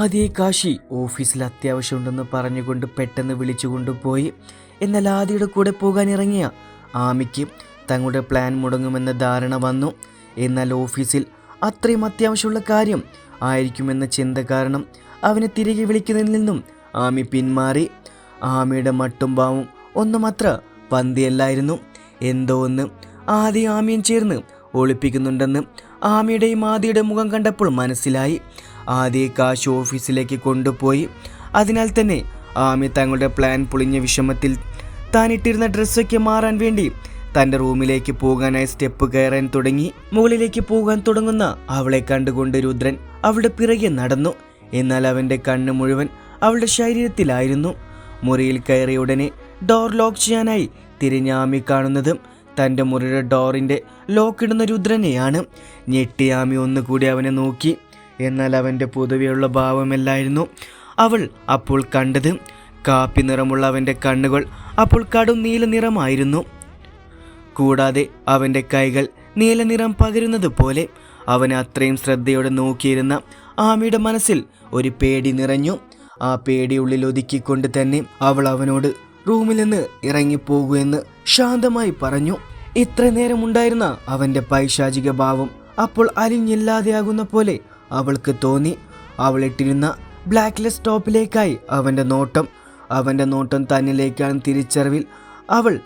ആദ്യ കാശി ഓഫീസിൽ അത്യാവശ്യമുണ്ടെന്ന് പറഞ്ഞുകൊണ്ട് പെട്ടെന്ന് വിളിച്ചുകൊണ്ട് പോയി എന്നാൽ ആദിയുടെ കൂടെ പോകാൻ ഇറങ്ങിയ ആമിക്ക് തങ്ങളുടെ പ്ലാൻ മുടങ്ങുമെന്ന ധാരണ വന്നു. എന്നാൽ ഓഫീസിൽ അത്രയും അത്യാവശ്യമുള്ള കാര്യം ആയിരിക്കുമെന്ന ചിന്ത കാരണം അവനെ തിരികെ വിളിക്കുന്നതിൽ നിന്നും ആമി പിന്മാറി. ആമിയുടെ മട്ടും പാവും ഒന്നും അത്ര പന്തിയല്ലായിരുന്നു. എന്തോ ഒന്ന് ആദ്യം ആമിയും ചേർന്ന് ഒളിപ്പിക്കുന്നുണ്ടെന്ന് ആമിയുടെയും ആദിയുടെ മുഖം കണ്ടപ്പോൾ മനസ്സിലായി. ആദ്യ കാശ് ഓഫീസിലേക്ക് കൊണ്ടുപോയി. അതിനാൽ തന്നെ ആമി തങ്ങളുടെ പ്ലാൻ പൊളിഞ്ഞ വിഷമത്തിൽ താൻ ഇട്ടിരുന്ന ഡ്രസ്സൊക്കെ മാറാൻ വേണ്ടി തന്റെ റൂമിലേക്ക് പോകാനായി സ്റ്റെപ്പ് കയറാൻ തുടങ്ങി. മുകളിലേക്ക് പോകാൻ തുടങ്ങുന്ന അവളെ കണ്ടുകൊണ്ട് രുദ്രൻ അവളുടെ പിറകെ നടന്നു. എന്നാൽ അവന്റെ കണ്ണ് മുഴുവൻ അവളുടെ ശരീരത്തിലായിരുന്നു. മുറിയിൽ കയറിയ ഉടനെ ഡോർ ലോക്ക് ചെയ്യാനായി തിരിഞ്ഞ ആമി കാണുന്നത് തന്റെ മുറിയുടെ ഡോറിന്റെ ലോക്കിടുന്ന രുദ്രനെയാണ്. ഞെട്ടി ആമി ഒന്നുകൂടി അവനെ നോക്കി. എന്നാൽ അവന്റെ പൊതുവെയുള്ള ഭാവമല്ലായിരുന്നു അവൾ അപ്പോൾ കണ്ടത്. കാപ്പി നിറമുള്ള അവന്റെ കണ്ണുകൾ അപ്പോൾ കടും നീല നിറമായിരുന്നു. കൂടാതെ അവന്റെ കൈകൾ നീല നിറം പകരുന്നത് പോലെ അവനെ അത്രയും ശ്രദ്ധയോടെ നോക്കിയിരുന്ന ആമിയുടെ മനസ്സിൽ ഒരു പേടി നിറഞ്ഞു. ആ പേടി ഉള്ളിൽ ഒതുക്കിക്കൊണ്ട് തന്നെ അവൾ അവനോട് റൂമിൽ നിന്ന് ഇറങ്ങിപ്പോകൂ എന്ന് ശാന്തമായി പറഞ്ഞു. ഇത്ര നേരം ഉണ്ടായിരുന്ന അവന്റെ പൈശാചിക ഭാവം അപ്പോൾ അലിഞ്ഞില്ലാതെയാകുന്ന പോലെ അവൾക്ക് തോന്നി. അവളിട്ടിരുന്ന ബ്ലാക്ക്ലെസ് ടോപ്പിലേക്കായി അവന്റെ നോട്ടം. അവന്റെ നോട്ടം തന്നിലേക്കാണ് തിരിച്ചറിവിൽ അവൾ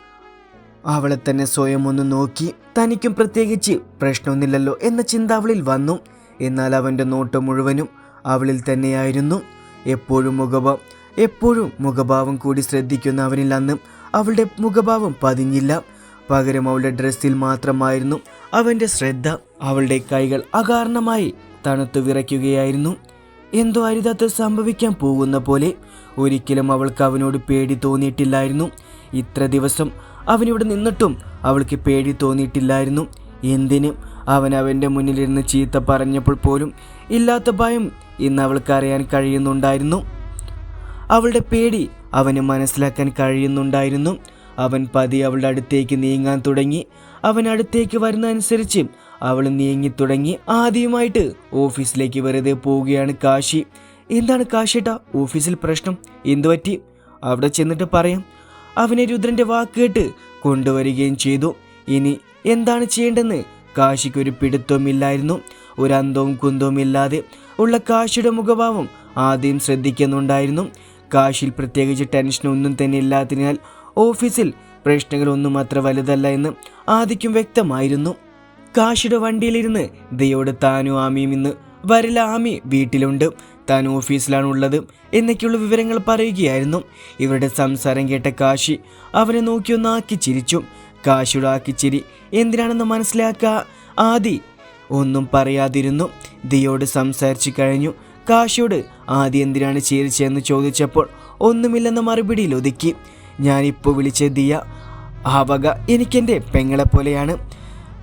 അവളെ തന്നെ സ്വയം ഒന്ന് നോക്കി. തനിക്കും പ്രത്യേകിച്ച് പ്രശ്നമൊന്നുമില്ലല്ലോ എന്ന ചിന്ത അവളിൽ വന്നു. എന്നാൽ അവന്റെ നോട്ടം മുഴുവനും അവളിൽ തന്നെയായിരുന്നു. എപ്പോഴും മുഖഭാവം എപ്പോഴും മുഖഭാവം കൂടി ശ്രദ്ധിക്കുന്ന അവനിൽ അന്ന് അവളുടെ മുഖഭാവം പതിഞ്ഞില്ല. പകരം അവളുടെ ഡ്രസ്സിൽ മാത്രമായിരുന്നു അവന്റെ ശ്രദ്ധ. അവളുടെ കൈകൾ അകാരണമായി തണുത്തു വിറയ്ക്കുകയായിരുന്നു. എന്തോ അരുതാത്ത സംഭവിക്കാൻ പോകുന്ന പോലെ ഒരിക്കലും അവൾക്ക് അവനോട് പേടി തോന്നിയിട്ടില്ലായിരുന്നു. ഇത്ര ദിവസം അവനിവിടെ നിന്നിട്ടും അവൾക്ക് പേടി തോന്നിയിട്ടില്ലായിരുന്നു. എന്തിന്? അവൻ അവന്റെ മുന്നിലിരുന്ന് ചീത്ത പറഞ്ഞപ്പോൾ പോലും ഇല്ലാത്ത ഭയം ഇന്ന് അവൾക്ക് അറിയാൻ കഴിയുന്നുണ്ടായിരുന്നു. അവളുടെ പേടി അവന് മനസ്സിലാക്കാൻ കഴിയുന്നുണ്ടായിരുന്നു. അവൻ പതി അവളുടെ അടുത്തേക്ക് നീങ്ങാൻ തുടങ്ങി. അവൻ അടുത്തേക്ക് വരുന്ന അനുസരിച്ച് അവൾ നീങ്ങി തുടങ്ങി ആദ്യമായിട്ട് ഓഫീസിലേക്ക് വെറുതെ പോവുകയാണ് കാശി. എന്താണ് കാശേട്ടാ ഓഫീസിൽ പ്രശ്നം? എന്തു പറ്റി? അവിടെ ചെന്നിട്ട് പറയാം. അവനെ രുദ്രന്റെ വാക്ക് കേട്ട് കൊണ്ടുവരികയും ചെയ്തു. ഇനി എന്താണ് ചെയ്യേണ്ടെന്ന് കാശിക്ക് ഒരു പിടുത്തവുമില്ലായിരുന്നു. ഒരു അന്തവും കുന്തവും ഇല്ലാതെ ഉള്ള കാശിയുടെ മുഖഭാവം ആദ്യം ശ്രദ്ധിക്കുന്നുണ്ടായിരുന്നു. കാശിൽ പ്രത്യേകിച്ച് ടെൻഷനൊന്നും തന്നെ ഇല്ലാത്തതിനാൽ ഓഫീസിൽ പ്രശ്നങ്ങളൊന്നും അത്ര വലുതല്ല എന്ന് ആദിക്കും വ്യക്തമായിരുന്നു. കാശിയുടെ വണ്ടിയിലിരുന്ന് ദയോട് താനും ആമിയും ഇന്ന്. വരില്ല ആമി വീട്ടിലുണ്ട്. താൻ ഓഫീസിലാണ് ഉള്ളത് എന്നൊക്കെയുള്ള വിവരങ്ങൾ പറയുകയായിരുന്നു. ഇവരുടെ സംസാരം കേട്ട കാശി അവനെ നോക്കിയൊന്ന് ആക്കി ചിരിച്ചു. കാശിയുടെ ആക്കിച്ചിരി എന്തിനാണെന്ന് മനസ്സിലാക്ക? ആദി ഒന്നും പറയാതിരുന്നു. ദിയോട് സംസാരിച്ചു കഴിഞ്ഞു. കാശിയോട് ആദി എന്തിനാണ് ചിരിച്ചതെന്ന് ചോദിച്ചപ്പോൾ ഒന്നുമില്ലെന്ന മറുപടിയിൽ ഒതുക്കി. ഞാനിപ്പോൾ വിളിച്ച ദിയ. ആ വക എനിക്കെന്റെ പെങ്ങളെ പോലെയാണ്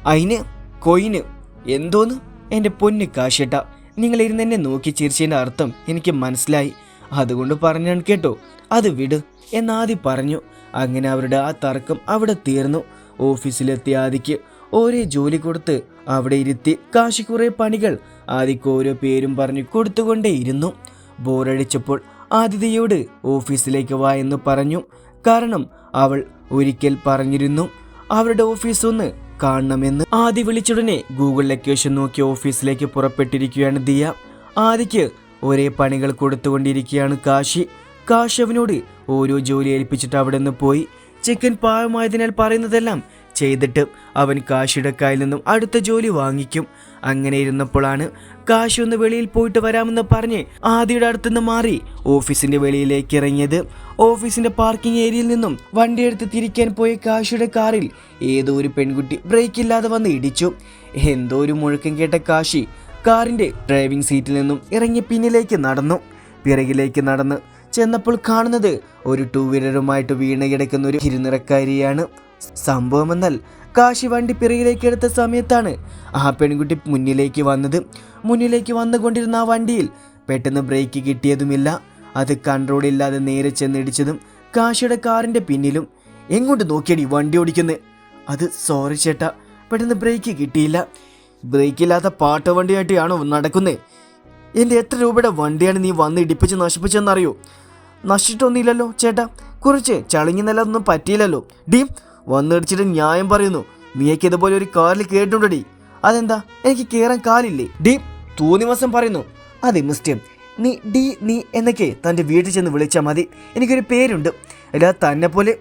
അയിന് കൊയിന്. എന്തോന്ന്? എന്റെ പൊന്ന് കാശേട്ട നിങ്ങളിരുന്ന് എന്നെ നോക്കി ചിരിച്ചതിന്റെ അർത്ഥം എനിക്ക് മനസ്സിലായി. അതുകൊണ്ട് പറഞ്ഞാണ് കേട്ടോ അത് വിട് എന്നാദ്യം പറഞ്ഞു. അങ്ങനെ അവരുടെ ആ തർക്കം അവിടെ തീർന്നു. ഓഫീസിലെത്തിയ ആദിക്ക് ഓരോ ജോലി കൊടുത്ത് അവിടെ ഇരുത്തി കാശി കുറേ പണികൾ ആദിക്ക് ഓരോ പേരും പറഞ്ഞു കൊടുത്തുകൊണ്ടേയിരുന്നു. ബോറടിച്ചപ്പോൾ ആതിഥിയോട് ഓഫീസിലേക്ക് വാ എന്ന് പറഞ്ഞു. കാരണം അവൾ ഒരിക്കൽ പറഞ്ഞിരുന്നു അവരുടെ ഓഫീസ് ഒന്ന് കാണണമെന്ന് ആദി വിളിച്ചുടനെ ഗൂഗിൾ ലൊക്കേഷൻ നോക്കി ഓഫീസിലേക്ക് പുറപ്പെട്ടിരിക്കുകയാണ് ദിയ. ആദിക്ക് ഒരേ പണികൾ കൊടുത്തുകൊണ്ടിരിക്കുകയാണ് കാശി. കാശ് അവനോട് ഓരോ ജോലി ഏൽപ്പിച്ചിട്ട് അവിടെ നിന്ന് പോയി. ചിക്കൻ പാവമായതിനാൽ പറയുന്നതെല്ലാം ചെയ്തിട്ട് അവൻ കാശിയുടെ കയ്യിൽ നിന്നും അടുത്ത ജോലി വാങ്ങിക്കും. അങ്ങനെ ഇരുന്നപ്പോഴാണ് കാശി ഒന്ന് വെളിയിൽ പോയിട്ട് വരാമെന്ന് പറഞ്ഞ് ആദിയുടെ അടുത്തുനിന്ന് മാറി ഓഫീസിന്റെ വെളിയിലേക്ക് ഇറങ്ങിയത്. ഓഫീസിന്റെ പാർക്കിംഗ് ഏരിയയിൽ നിന്നും വണ്ടിയെടുത്ത് തിരിക്കാൻ പോയ കാശിയുടെ കാറിൽ ഏതോ ഒരു പെൺകുട്ടി ബ്രേക്ക് ഇല്ലാതെ വന്ന് ഇടിച്ചു. എന്തോ ഒരു മുഴക്കം കേട്ട കാശി കാറിന്റെ ഡ്രൈവിംഗ് സീറ്റിൽ നിന്നും ഇറങ്ങി പിന്നിലേക്ക് നടന്നു. പിറകിലേക്ക് നടന്ന് ചെന്നപ്പോൾ കാണുന്നത് ഒരു ടൂ വീലറുമായിട്ട് വീണ് കിടക്കുന്ന ഒരു ഇരുനിറക്കാരിയാണ് സംഭവമെന്നാൽ കാശി വണ്ടി പിറകിലേക്ക് എടുത്ത സമയത്താണ് ആ പെൺകുട്ടി മുന്നിലേക്ക് വന്നത്. മുന്നിലേക്ക് വന്നുകൊണ്ടിരുന്ന ആ വണ്ടിയിൽ പെട്ടെന്ന് ബ്രേക്ക് കിട്ടിയതുമില്ല. അത് കൺട്രോൾ ഇല്ലാതെ നേരെ ചെന്നിടിച്ചതും കാശിയുടെ കാറിന്റെ പിന്നിലും. എങ്ങോട്ട് നോക്കിയടി വണ്ടി ഓടിക്കുന്നത് അത് സോറി ചേട്ടാ പെട്ടെന്ന് ബ്രേക്ക് കിട്ടിയില്ല. ബ്രേക്ക് ഇല്ലാത്ത പാട്ട വണ്ടിയായിട്ടാണോ നടക്കുന്നത് എന്റെ എത്ര രൂപയുടെ വണ്ടിയാണ് നീ വന്ന് ഇടിപ്പിച്ച് നശിപ്പിച്ചെന്നറിയോ നശിച്ചിട്ടൊന്നുമില്ലല്ലോ ചേട്ടാ കുറച്ച് ചളിങ്ങി നിലൊന്നും പറ്റിയില്ലല്ലോ. ഡീം വന്നിടിച്ചിട്ട് ന്യായം പറയുന്നു. നീയൊക്കെ ഇതുപോലെ ഒരു കാറിൽ കേട്ടുണ്ടടി അതെന്താ? എനിക്ക് കയറാൻ കാലില്ലേ? ഡീ തൂന്നിവസം പറയുന്നു. അതെ മിസ്റ്റർ. നീ ഡി നീ എന്നൊക്കെ തന്റെ വീട്ടിൽ ചെന്ന് വിളിച്ചാൽ മതി. എനിക്കൊരു പേരുണ്ട്. അല്ല തന്നെ പോലെ.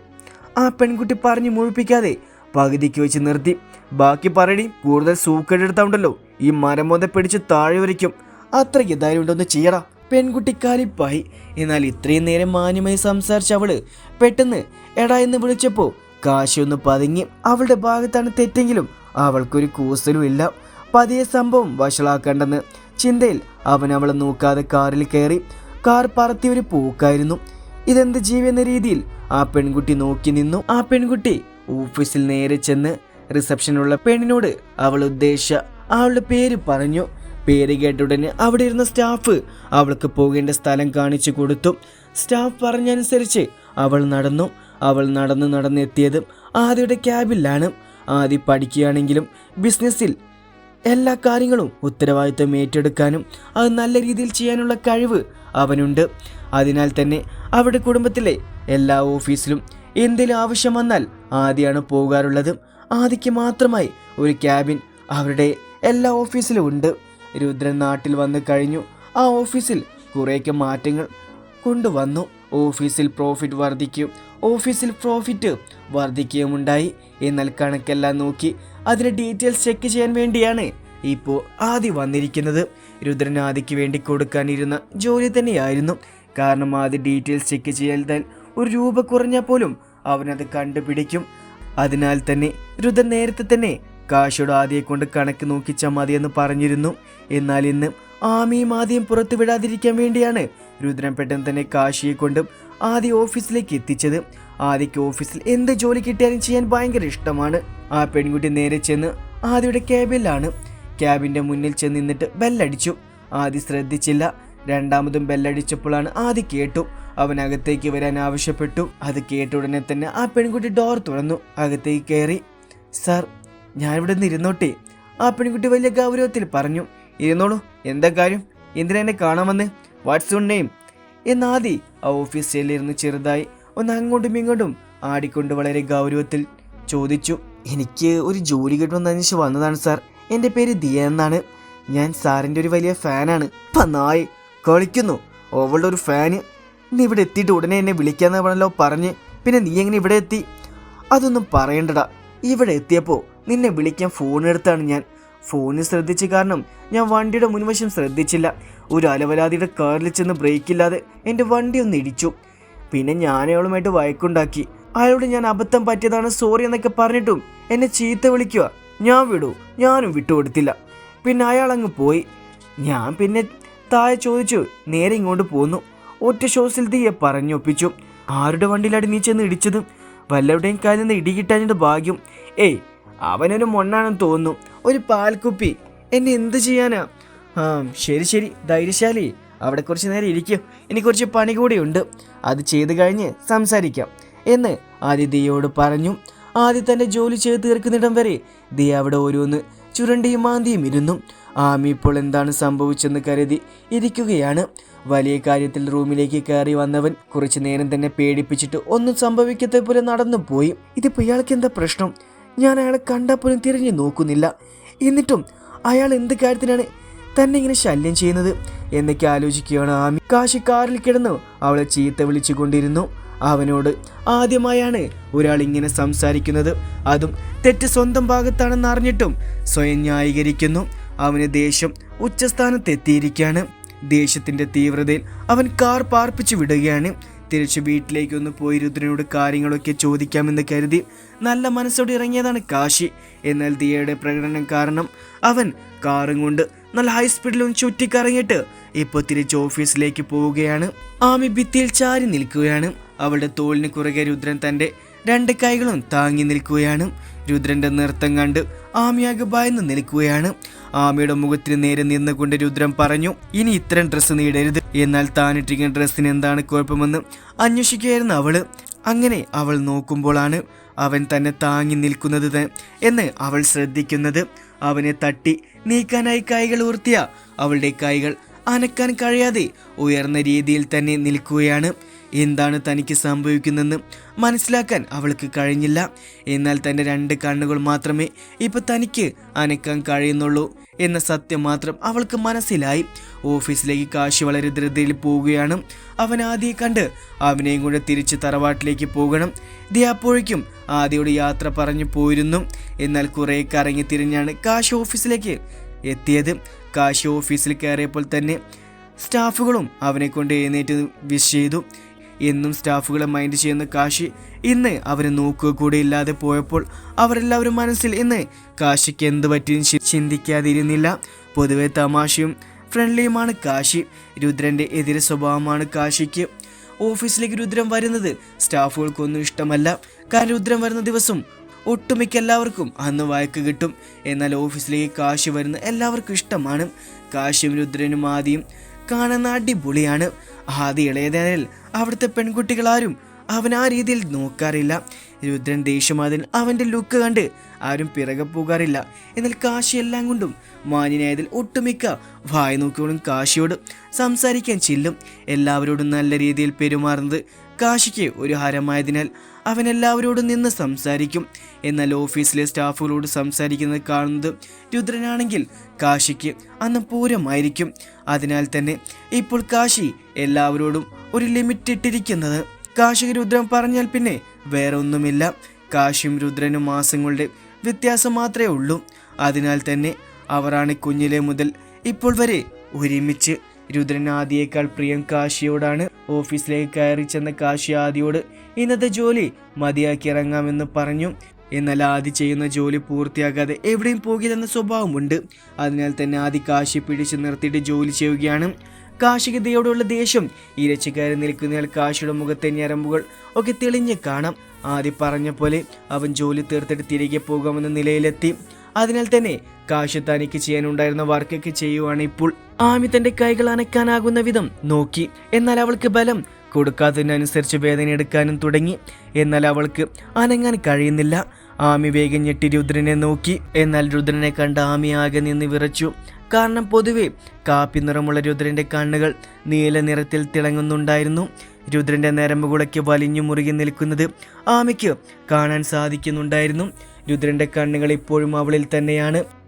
ആ പെൺകുട്ടി പറഞ്ഞ് മുഴിപ്പിക്കാതെ പകുതിക്ക് വെച്ച് നിർത്തി. ബാക്കി പറയടി കൂടുതൽ സൂക്കേടെടുത്താണ്ടല്ലോ ഈ മരം മുതൽ പിടിച്ച് താഴെ വരയ്ക്കും. അത്രയ്ക്ക് ധൈര്യം ഉണ്ടോന്ന് ചെയ്യടാ. പെൺകുട്ടി കാലിപ്പായി. എന്നാൽ ഇത്രയും നേരം മാന്യമായി സംസാരിച്ച അവൾ പെട്ടെന്ന് എടാ എന്ന് വിളിച്ചപ്പോ കാശൊന്ന് പതുങ്ങി അവളുടെ ഭാഗത്താണ് തെറ്റെങ്കിലും അവൾക്കൊരു കൂസലും ഇല്ല. പതിയെ സംഭവം വഷളാക്കണ്ടെന്ന് ചിന്തയിൽ അവൻ അവളെ നോക്കാതെ കാറിൽ കയറി കാർ പറത്തിയ ഒരു പൂക്കായിരുന്നു. ഇതെന്ത് ജീവി എന്ന രീതിയിൽ ആ പെൺകുട്ടി നോക്കി നിന്നു. ആ പെൺകുട്ടി ഓഫീസിൽ നേരെ ചെന്ന് റിസപ്ഷനിലുള്ള പെണ്ണിനോട് അവൾ ഉദ്ദേശ അവളുടെ പേര് പറഞ്ഞു. പേര് കേട്ട ഉടനെ അവിടെ ഇരുന്ന സ്റ്റാഫ് അവൾക്ക് പോകേണ്ട സ്ഥലം കാണിച്ചു കൊടുത്തു. സ്റ്റാഫ് പറഞ്ഞനുസരിച്ച് അവൾ നടന്നു. അവൾ നടന്ന് നടന്നെത്തിയതും ആദ്യയുടെ ക്യാബിലാണ്. ആദ്യ പഠിക്കുകയാണെങ്കിലും ബിസിനസ്സിൽ എല്ലാ കാര്യങ്ങളും ഉത്തരവാദിത്വം ഏറ്റെടുക്കാനും അത് നല്ല രീതിയിൽ ചെയ്യാനുള്ള കഴിവ് അവനുണ്ട്. അതിനാൽ തന്നെ അവരുടെ കുടുംബത്തിലെ എല്ലാ ഓഫീസിലും എന്തെങ്കിലും ആവശ്യം വന്നാൽ ആദ്യമാണ് പോകാറുള്ളത്. ആദ്യക്ക് മാത്രമായി ഒരു ക്യാബിൻ അവരുടെ എല്ലാ ഓഫീസിലും ഉണ്ട്. രുദ്രൻ നാട്ടിൽ വന്നു കഴിഞ്ഞു. ആ ഓഫീസിൽ കുറേയൊക്കെ മാറ്റങ്ങൾ കൊണ്ടുവന്നു. ഓഫീസിൽ പ്രോഫിറ്റ് വർദ്ധിക്കും. ഓഫീസിൽ പ്രോഫിറ്റ് വർദ്ധിക്കുകയുമുണ്ടായി എന്നാൽ കണക്കെല്ലാം നോക്കി അതിന്റെ ഡീറ്റെയിൽസ് ചെക്ക് ചെയ്യാൻ വേണ്ടിയാണ് ഇപ്പോൾ ആദി വന്നിരിക്കുന്നത്. രുദ്രൻ ആദിക്ക് വേണ്ടി കൊടുക്കാനിരുന്ന ജോലി തന്നെയായിരുന്നു. കാരണം ആദ്യ ഡീറ്റെയിൽസ് ചെക്ക് ചെയ്താൽ ഒരു രൂപ കുറഞ്ഞാൽ പോലും അവനത് കണ്ടുപിടിക്കും. അതിനാൽ തന്നെ രുദ്രൻ നേരത്തെ തന്നെ കാശോട് ആദിയെ കൊണ്ട് കണക്ക് നോക്കിച്ചാൽ മതിയെന്ന് പറഞ്ഞിരുന്നു. എന്നാൽ ഇന്ന് ആമിയും ആദ്യം പുറത്തു വിടാതിരിക്കാൻ വേണ്ടിയാണ് രുദ്രൻ പെട്ടെന്ന് തന്നെ കാശിയെ കൊണ്ടും ആദ്യ ഓഫീസിലേക്ക് എത്തിച്ചത്. ആദ്യക്ക് ഓഫീസിൽ എന്ത് ജോലി കിട്ടിയാലും ചെയ്യാൻ ഭയങ്കര ഇഷ്ടമാണ്. ആ പെൺകുട്ടി നേരെ ചെന്ന് ആദ്യയുടെ ക്യാബിലാണ്. ക്യാബിന്റെ മുന്നിൽ ചെന്ന് നിന്നിട്ട് ബെല്ലടിച്ചു. ആദ്യ ശ്രദ്ധിച്ചില്ല. രണ്ടാമതും ബെല്ലടിച്ചപ്പോഴാണ് ആദ്യ കേട്ടു. അവൻ അകത്തേക്ക് വരാൻ ആവശ്യപ്പെട്ടു. അത് കേട്ട ഉടനെ തന്നെ ആ പെൺകുട്ടി ഡോർ തുറന്നു. അകത്തേക്ക് കയറി സാർ ഞാൻ ഇവിടെ നിന്ന് ഇരുന്നോട്ടെ? ആ പെൺകുട്ടി വലിയ ഗൗരവത്തിൽ പറഞ്ഞു ഇരുന്നോളൂ. എന്താ കാര്യം? എന്തിനാ എന്നെ വാട്സ് നെയിം എന്നാദി ആ ഓഫീസ് ചെല്ലിരുന്ന് ചെറുതായി ഒന്ന് അങ്ങോട്ടും ഇങ്ങോട്ടും ആടിക്കൊണ്ട് വളരെ ഗൗരവത്തിൽ ചോദിച്ചു എനിക്ക് ഒരു ജോലി കിട്ടുമെന്ന് അന്വേഷിച്ച് വന്നതാണ് സാർ. എന്റെ പേര് ദിയ എന്നാണ്. ഞാൻ സാറിന്റെ ഒരു വലിയ ഫാനാണ്. ഇപ്പം നായി കളിക്കുന്നു. അവളുടെ ഒരു ഫാന്. നീ ഇവിടെ എത്തിയിട്ട് ഉടനെ എന്നെ വിളിക്കാന്ന് പറഞ്ഞല്ലോ പറഞ്ഞ്. പിന്നെ നീ എങ്ങനെ ഇവിടെ എത്തി? അതൊന്നും പറയണ്ടടാ. ഇവിടെ എത്തിയപ്പോൾ നിന്നെ വിളിക്കാൻ ഫോൺ എടുത്താണ് ഞാൻ. ഫോണിൽ ശ്രദ്ധിച്ച കാരണം ഞാൻ വണ്ടിയുടെ മുൻവശം ശ്രദ്ധിച്ചില്ല. ഒരു അലവലാതിയുടെ കാറിൽ ചെന്ന് ബ്രേക്കില്ലാതെ എന്റെ വണ്ടി ഒന്ന് ഇടിച്ചു. പിന്നെ ഞാൻ അയാളുമായിട്ട് വഴക്കുണ്ടാക്കി. അയാളോട് ഞാൻ അബദ്ധം പറ്റിയതാണ് സോറി എന്നൊക്കെ പറഞ്ഞിട്ടും എന്നെ ചീത്ത വിളിക്കുക ഞാൻ വിടൂ ഞാനും വിട്ടുകൊടുത്തില്ല പിന്നെ അയാൾ അങ്ങ് പോയി. ഞാൻ പിന്നെ താഴെ ചോദിച്ചു നേരെ ഇങ്ങോട്ട് പോന്നു. ഒറ്റ ഷോസിൽ തീയെ പറഞ്ഞൊപ്പിച്ചു. ആരുടെ വണ്ടിയിലാണ് നീ ചെന്ന് ഇടിച്ചത്? വല്ലവരുടെയും കാര്യം നിന്ന് ഇടി ഭാഗ്യം. ഏയ് അവനൊരു മൊണ്ണാണെന്ന് തോന്നുന്നു. ഒരു പാൽക്കുപ്പി. എന്നെ എന്ത് ചെയ്യാനാ? ആ ശരി ശരി. ധൈര്യശാലി. അവിടെ കുറച്ച് നേരം ഇരിക്കും. എനിക്ക് കുറച്ച് പണി കൂടിയുണ്ട് അത് ചെയ്ത് കഴിഞ്ഞ് സംസാരിക്കാം. എന്ന് ആദിതിയോട് പറഞ്ഞു. ആദ്യം തന്നെ ജോലി ചെയ്ത് തീർക്കുന്നിടം വരെ ദിയ അവിടെ ഓരോന്ന് ചുരണ്ടിയും മാന്തിയും ഇരുന്നു. ആമി ഇപ്പോൾ എന്താണ് സംഭവിച്ചെന്ന് കരുതി ഇരിക്കുകയാണ്. വലിയ കാര്യത്തിൽ റൂമിലേക്ക് കയറി വന്നവൻ കുറച്ചു നേരം തന്നെ പേടിപ്പിച്ചിട്ട് ഒന്നും സംഭവിക്കത്തെ പോലെ നടന്നു പോയി ഇതിപ്പോൾ ഇയാൾക്ക് എന്താ പ്രശ്നം? ഞാൻ അയാളെ കണ്ടപ്പോഴും തിരിഞ്ഞു നോക്കുന്നില്ല. എന്നിട്ടും അയാൾ എന്ത് കാര്യത്തിനാണ് തന്നെ ഇങ്ങനെ ശല്യം ചെയ്യുന്നത് എന്നൊക്കെ ആലോചിക്കുകയാണ് ആമി. കാശി കാറിൽ കിടന്നു അവളെ ചീത്ത വിളിച്ചുകൊണ്ടിരുന്നു. അവനോട് ആദ്യമായാണ് ഒരാൾ ഇങ്ങനെ സംസാരിക്കുന്നത്. അതും തെറ്റ് സ്വന്തം ഭാഗത്താണെന്ന് അറിഞ്ഞിട്ടും സ്വയം ന്യായീകരിക്കുന്നു. അവന് ദേഷ്യം ഉച്ചസ്ഥാനത്തെത്തിയിരിക്കുകയാണ്. ദേഷ്യത്തിന്റെ തീവ്രതയിൽ അവൻ കാർ പാർപ്പിച്ചു വിടുകയാണ്. തിരിച്ച് വീട്ടിലേക്കൊന്ന് പോയി രുദ്രനോട് കാര്യങ്ങളൊക്കെ ചോദിക്കാമെന്ന് കരുതി നല്ല മനസ്സോടെ ഇറങ്ങിയതാണ് കാശി. എന്നാൽ ദിയയുടെ പ്രകടനം കാരണം അവൻ കാറും കൊണ്ട് നല്ല ഹൈ സ്പീഡിലും ചുറ്റിക്കറങ്ങിയിട്ട് ഇപ്പോൾ തിരിച്ച് ഓഫീസിലേക്ക് പോവുകയാണ്. ആമി ഭിത്തിയിൽ ചാരി നിൽക്കുകയാണ്. അവളുടെ തോളിന് കുറുകെ രുദ്രൻ തന്റെ രണ്ട് കൈകളും താങ്ങി നിൽക്കുകയാണ്. രുദ്രന്റെ നൃത്തം കണ്ട് ആമിയാകെ ഭയന്ന് നിൽക്കുകയാണ്. ആമിയുടെ മുഖത്തിന് നേരെ നിന്നുകൊണ്ട് രുദ്രം പറഞ്ഞു ഇനി ഇത്തരം ഡ്രസ്സ് നീടരുത്. എന്നാൽ താനിട്ടിരിക്കുന്ന ഡ്രസ്സിന് എന്താണ് കുഴപ്പമെന്ന് അന്വേഷിക്കുകയായിരുന്നു അവൾ. അങ്ങനെ അവൾ നോക്കുമ്പോഴാണ് അവൻ തന്നെ താങ്ങി നിൽക്കുന്നത് എന്ന് അവൾ ശ്രദ്ധിക്കുന്നത്. അവനെ തട്ടി നീക്കാനായി കൈകൾ ഉയർത്തിയ അവളുടെ കൈകൾ അനക്കാൻ കഴിയാതെ ഉയർന്ന രീതിയിൽ തന്നെ നിൽക്കുകയാണ്. എന്താണ് തനിക്ക് സംഭവിക്കുന്നതെന്ന് മനസ്സിലാക്കാൻ അവൾക്ക് കഴിഞ്ഞില്ല. എന്നാൽ തന്റെ രണ്ട് കണ്ണുകൾ മാത്രമേ ഇപ്പൊ തനിക്ക് അനക്കാൻ കഴിയുന്നുള്ളൂ എന്ന സത്യം മാത്രം അവൾക്ക് മനസ്സിലായി. ഓഫീസിലേക്ക് കാശി വളരെ ധൃതിയിൽ പോവുകയാണ്. അവൻ ആദ്യം കണ്ട് അവനെയും കൂടെ തിരിച്ച് തറവാട്ടിലേക്ക് പോകണം. ദേ അപ്പോഴേക്കും ആദ്യയോട് യാത്ര പറഞ്ഞു പോയിരുന്നു. എന്നാൽ കുറേ കറങ്ങി തിരിഞ്ഞാണ് കാശി ഓഫീസിലേക്ക് എത്തിയത്. കാശി ഓഫീസിൽ കയറിയപ്പോൾ തന്നെ സ്റ്റാഫുകളും അവനെ കൊണ്ട് എഴുന്നേറ്റ് വിഷ് ചെയ്തു. എന്നും സ്റ്റാഫുകളെ മൈൻഡ് ചെയ്യുന്ന കാശി ഇന്ന് അവരെ നോക്കുക കൂടെ ഇല്ലാതെ പോയപ്പോൾ അവരെല്ലാവരും മനസ്സിൽ ഇന്ന് കാശിക്ക് എന്ത് പറ്റിയും ചിന്തിക്കാതിരുന്നില്ല. പൊതുവെ തമാശയും ഫ്രണ്ട്ലിയുമാണ് കാശി. രുദ്രന്റെ എതിരെ സ്വഭാവമാണ് കാശിക്ക്. ഓഫീസിലേക്ക് രുദ്രൻ വരുന്നത് സ്റ്റാഫുകൾക്കൊന്നും ഇഷ്ടമല്ല. കാരണം രുദ്രം വരുന്ന ദിവസം ഒട്ടുമിക്ക എല്ലാവർക്കും അന്ന് വായ്ക്ക് കിട്ടും. എന്നാൽ ഓഫീസിലേക്ക് കാശി വരുന്ന എല്ലാവർക്കും ഇഷ്ടമാണ്. കാശിയും രുദ്രനും ആദ്യം കാണുന്ന അടിപൊളിയാണ്. ആദ്യ ഇളയതായാൽ അവിടുത്തെ പെൺകുട്ടികളാരും അവൻ ആ രീതിയിൽ നോക്കാറില്ല. രുദ്രൻ ദേഷ്യമാതിൽ അവന്റെ ലുക്ക് കണ്ട് ആരും പിറകെ പോകാറില്ല. എന്നാൽ കാശി എല്ലാം കൊണ്ടും മാന്യനായതിൽ ഒട്ടുമിക്ക വായ നോക്കിയോടും കാശിയോട് സംസാരിക്കാൻ ചെല്ലും. എല്ലാവരോടും നല്ല രീതിയിൽ പെരുമാറുന്നത് കാശിക്ക് ഒരു ഹരമായതിനാൽ അവൻ എല്ലാവരോടും നിന്ന് സംസാരിക്കും. എന്നാൽ ഓഫീസിലെ സ്റ്റാഫുകളോട് സംസാരിക്കുന്നത് കാണുന്നത് രുദ്രനാണെങ്കിൽ കാശിക്ക് അന്ന് പൂരമായിരിക്കും. അതിനാൽ തന്നെ ഇപ്പോൾ കാശി എല്ലാവരോടും ഒരു ലിമിറ്റ് ഇട്ടിരിക്കുന്നത്. കാശിക്ക് രുദ്രൻ പറഞ്ഞാൽ പിന്നെ വേറെ ഒന്നുമില്ല കാശിയും രുദ്രനും മാസങ്ങളുടെ വ്യത്യാസം മാത്രമേ ഉള്ളൂ. അതിനാൽ തന്നെ അവരാണ് കുഞ്ഞിലെ മുതൽ ഇപ്പോൾ വരെ ഒരുമിച്ച് രുദ്രൻ ആദിയേക്കാൾ പ്രിയം കാശിയോടാണ് ഓഫീസിലേക്ക് കയറി ചെന്ന കാശി ആദിയോട് ഇന്നത്തെ ജോലി മതിയാക്കി ഇറങ്ങാമെന്ന് പറഞ്ഞു. എന്നാൽ ആദി ചെയ്യുന്ന ജോലി പൂർത്തിയാക്കാതെ എവിടെയും പോകില്ലെന്ന സ്വഭാവമുണ്ട്. അതിനാൽ തന്നെ ആദി കാശി പിടിച്ചു നിർത്തിയിട്ട് ജോലി ചെയ്യുകയാണ്. കാർഷികതയോടുള്ള ദേഷ്യം ഇരച്ചുകയറി നിൽക്കുന്നയാൾ കാശിയുടെ മുഖത്തെ ഞരമ്പുകൾ ഒക്കെ തെളിഞ്ഞ് കാണാം. ആദ്യം പറഞ്ഞ പോലെ അവൻ ജോലി തീർത്തിട്ട് തിരികെ പോകാമെന്ന നിലയിലെത്തി. അതിനാൽ തന്നെ കാശി തനിക്ക് ചെയ്യാനുണ്ടായിരുന്ന വർക്കൊക്കെ ചെയ്യുവാണ് ഇപ്പോൾ ആമി തന്റെ കൈകൾ അനക്കാനാകുന്ന വിധം നോക്കി. എന്നാൽ അവൾക്ക് ബലം കൊടുക്കാത്തതിനനുസരിച്ച് വേദന എടുക്കാനും തുടങ്ങി. എന്നാൽ അവൾക്ക് അനങ്ങാൻ കഴിയുന്നില്ല. ആമി വേഗം ഞെട്ടി രുദ്രനെ നോക്കി. എന്നാൽ രുദ്രനെ കണ്ട ആമി ആകെ നിന്ന് വിറച്ചു. കാരണം പൊതുവെ കാപ്പി നിറമുള്ള രുദ്രന്റെ കണ്ണുകൾ നീല നിറത്തിൽ തിളങ്ങുന്നുണ്ടായിരുന്നു. രുദ്രന്റെ നരമ്പുകളൊക്കെ വലിഞ്ഞു മുറുകി നിൽക്കുന്നത് ആമയ്ക്ക് കാണാൻ സാധിക്കുന്നുണ്ടായിരുന്നു. രുദ്രന്റെ കണ്ണുകൾ ഇപ്പോഴും അവളിൽ തന്നെയാണ്.